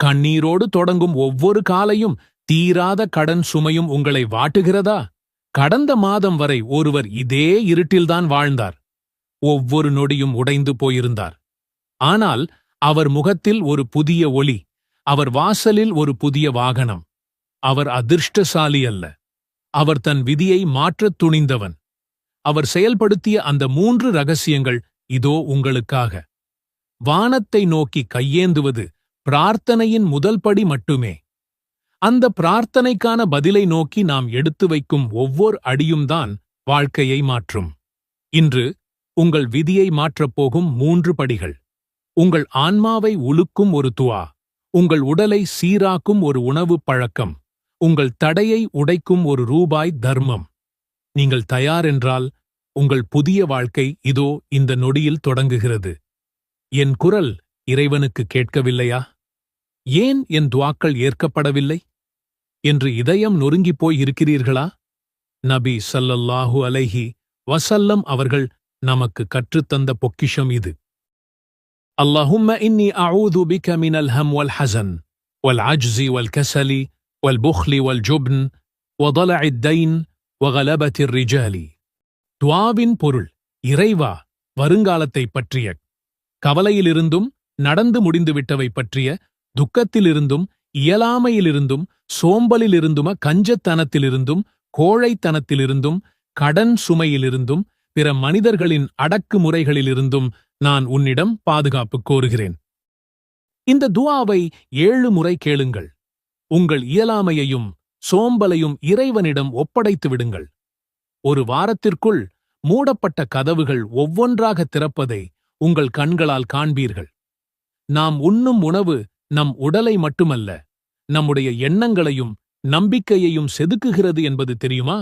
கண்ணீரோடு தொடங்கும் ஒவ்வொரு காலையும் தீராத கடன் சுமையும் உங்களை வாட்டுகிறதா? கடந்த மாதம் வரை ஒருவர் இதே இருட்டில்தான் வாழ்ந்தார். ஒவ்வொரு நொடியும் உடைந்து போயிருந்தார். ஆனால் அவர் முகத்தில் ஒரு புதிய ஒளி அவர் வாசலில் ஒரு புதிய வாகனம். அவர் அதிர்ஷ்டசாலி அல்ல. அவர் தன் விதியை மாற்றத் துணிந்தவன். அவர் செயல்படுத்திய அந்த மூன்று ரகசியங்கள் இதோ உங்களுக்காக. வானத்தை நோக்கி கையேந்துவது பிரார்த்தனையின் முதல் படி மட்டுமே. அந்த பிரார்த்தனைக்கான பதிலை நோக்கி நாம் எடுத்து வைக்கும் ஒவ்வொரு அடியும்தான் வாழ்க்கையை மாற்றும். இன்று உங்கள் விதியை மாற்றப் போகும் மூன்று படிகள். உங்கள் ஆன்மாவை உலுக்கும் ஒரு துவா. உங்கள் உடலை சீராக்கும் ஒரு உணவு பழக்கம். உங்கள் தடையை உடைக்கும் ஒரு ரூபாய் தர்மம். நீங்கள் தயாரென்றால் உங்கள் புதிய வாழ்க்கை இதோ இந்த நொடியில் தொடங்குகிறது. என் குரல் இறைவனுக்கு கேட்கவில்லையா? ஏன் என் துவாக்கள் ஏற்கப்படவில்லை என்று இதயம் நொறுங்கிப் போய் இருக்கிறீர்களா நபி ஸல்லல்லாஹு அலைஹி வசல்லம் அவர்கள் நமக்கு கற்றுத்தந்த பொக்கிஷம் இது اللهم إني أعوذ بك من الهم والحزن والعجز والكسل والبخل والجبن وضلع الدين وغلبة الرجال துவாவின் பொருள் இறைவா வருங்காலத்தைப் பற்றிய கவலையிலிருந்தும் நடந்து முடிந்துவிட்டவை பற்றிய துக்கத்திலிருந்தும் இயலாமையிலிருந்தும் சோம்பலிலிருந்தும கஞ்சத்தனத்திலிருந்தும் கோழைத்தனத்திலிருந்தும் கடன் சுமையிலிருந்தும் பிற மனிதர்களின் அடக்குமுறைகளிலிருந்தும் நான் உன்னிடம் பாதுகாப்பு கோருகிறேன். இந்த துவாவை ஏழு முறை கேளுங்கள். உங்கள் இயலாமையையும் சோம்பலையும் இறைவனிடம் ஒப்படைத்து விடுங்கள். ஒரு வாரத்திற்குள் மூடப்பட்ட கதவுகள் ஒவ்வொன்றாக திறப்பதை உங்கள் கண்களால் காண்பீர்கள். நாம் உண்ணும் உணவு நம் உடலை மட்டுமல்ல நம்முடைய எண்ணங்களையும் நம்பிக்கையையும் செதுக்குகிறது என்பது தெரியுமா?